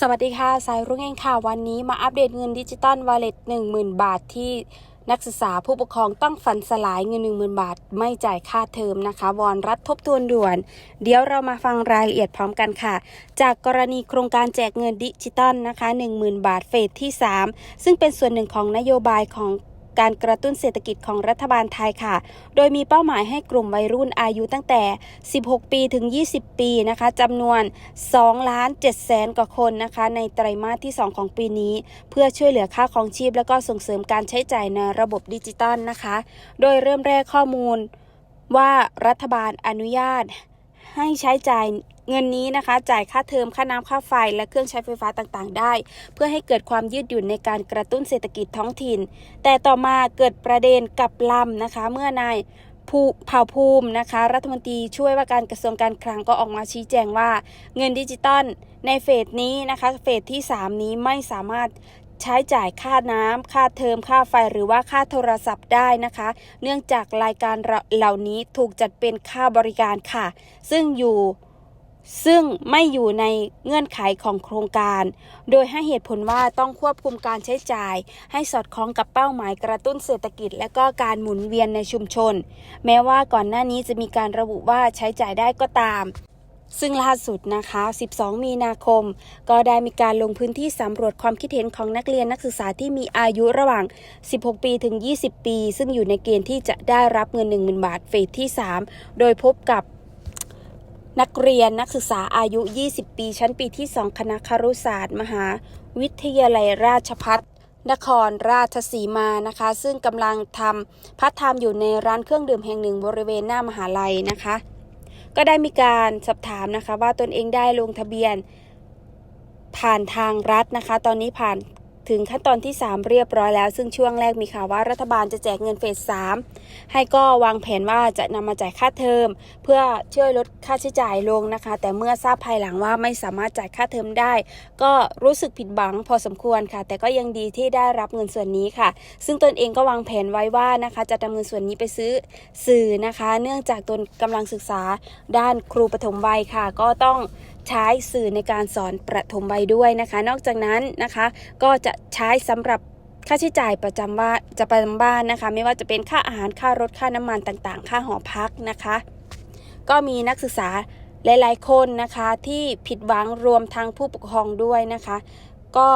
สวัสดีค่ะ สายรุ่งเองค่ะ วันนี้มาอัปเดตเงินดิจิตอลวอลเล็ต10,000 บาทที่นักศึกษาผู้ปกครองต้องฝันสลายเงิน 10,000 บาท ไม่จ่ายค่าเทอมนะคะวอนรัฐทบทวนด่วน เดี๋ยวเรามาฟังรายละเอียดพร้อมกันค่ะ จากกรณีโครงการแจกเงินดิจิตอลนะคะ 10,000 บาทเฟสที่ 3 ซึ่งเป็นส่วนหนึ่งของนโยบายของ การกระตุ้นเศรษฐกิจของรัฐบาลไทยค่ะ โดยมีเป้าหมายให้กลุ่มวัยรุ่นอายุตั้งแต่ 16 ปีถึง 20 ปีนะคะจำนวน2ล้าน7แสนกว่าคนนะคะ ในไตรมาสที่ 2 ของปีนี้ เพื่อช่วยเหลือค่าครองชีพ และก็ส่งเสริมการใช้จ่ายในระบบดิจิตอลนะคะ โดยเริ่มแรกข้อมูลว่ารัฐบาลอนุญาต ให้ใช้จ่ายเงินนี้นะคะ จ่ายค่าเทอมค่าน้ำค่าไฟ และเครื่องใช้ไฟฟ้าต่างๆ ได้ เพื่อให้เกิดความยืดหยุ่นในการกระตุ้นเศรษฐกิจท้องถิ่น แต่ต่อมาเกิดประเด็นกับลำนะคะ เมื่อนายภูเผ่าภูมินะคะ รัฐมนตรีช่วยว่าการกระทรวงการคลังก็ออกมาชี้แจงว่า เงินดิจิตอลในเฟสนี้นะคะ เฟสที่ 3 นี้ไม่สามารถ ใช้จ่ายค่าน้ำค่าเทอมค่าไฟหรือว่าค่าโทรศัพท์ได้นะคะ เนื่องจากรายการเหล่านี้ถูกจัดเป็นค่าบริการค่ะ ซึ่งอยู่ซึ่งไม่อยู่ในเงื่อนไขของโครงการ โดยให้เหตุผลว่าต้องควบคุมการใช้จ่าย ให้สอดคล้องกับเป้าหมายกระตุ้นเศรษฐกิจ และก็การหมุนเวียนในชุมชน แม้ว่าก่อนหน้านี้จะมีการระบุว่าใช้จ่ายได้ก็ตาม ซึ่งล่าสุดนะคะ 12 มีนาคม ก็ได้มีการลงพื้นที่สำรวจความคิดเห็นของนักเรียนนักศึกษาที่มีอายุระหว่าง 16 ปีถึง 20 ปี ซึ่งอยู่ในเกณฑ์ที่จะได้รับเงิน 10,000 บาทเฟสที่ 3 โดยพบกับนักเรียนนักศึกษาอายุ 20 ปี ชั้นปีที่ 2 คณะครุศาสตร์ มหาวิทยาลัยราชพัฒนครราชสีมานะคะ ซึ่งกำลังทำพัฒไทม์อยู่ในร้านเครื่องดื่มแห่งหนึ่งบริเวณหน้ามหาลัยนะคะ ก็ได้มีการสอบถามนะคะ ว่าตนเองได้ลงทะเบียนผ่านทางรัฐนะคะ ตอนนี้ผ่าน ถึงขั้นตอนที่ 3 เรียบร้อยแล้ว ซึ่งช่วงแรกมีข่าวว่ารัฐบาลจะแจกเงินเฟส 3 ให้ก็วางแผนว่าจะนำมาจ่ายค่าเทอม เพื่อช่วยลดค่าใช้จ่ายลงนะคะ แต่เมื่อทราบภายหลังว่าไม่สามารถจ่ายค่าเทอมได้ ก็รู้สึกผิดหวังพอสมควรค่ะ แต่ก็ยังดีที่ได้รับเงินส่วนนี้ค่ะ ซึ่งตนเองก็วางแผนไว้ว่านะคะจะนำเงินส่วนนี้ไปซื้อสื่อนะคะ เนื่องจากตนกำลังศึกษาด้านครูปฐมวัยค่ะ ก็ต้อง ใช้สื่อในการสอนประถมวัยด้วยนะคะ นอกจากนั้นนะคะก็จะใช้สำหรับค่าใช้จ่ายประจำบ้านจะประจำบ้านนะคะ ไม่ว่าจะเป็นค่าอาหารค่ารถค่าน้ำมันต่างๆ ค่าหอพักนะคะ ก็มีนักศึกษาหลายๆคนนะคะที่ผิดหวังรวมทั้งผู้ปกครองด้วยนะคะ ก็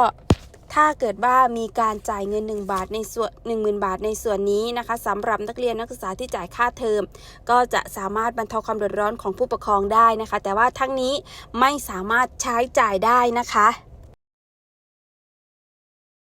ถ้าเกิดว่ามีการจ่ายเงิน 1 บาทในส่วน10,000 บาทในส่วนนี้นะคะสำหรับนักเรียนนักศึกษาที่จ่ายค่าเทอม ก็จะสามารถบรรเทาความเดือดร้อนของผู้ปกครองได้นะคะ แต่ว่าทั้งนี้ไม่สามารถใช้จ่ายได้นะคะ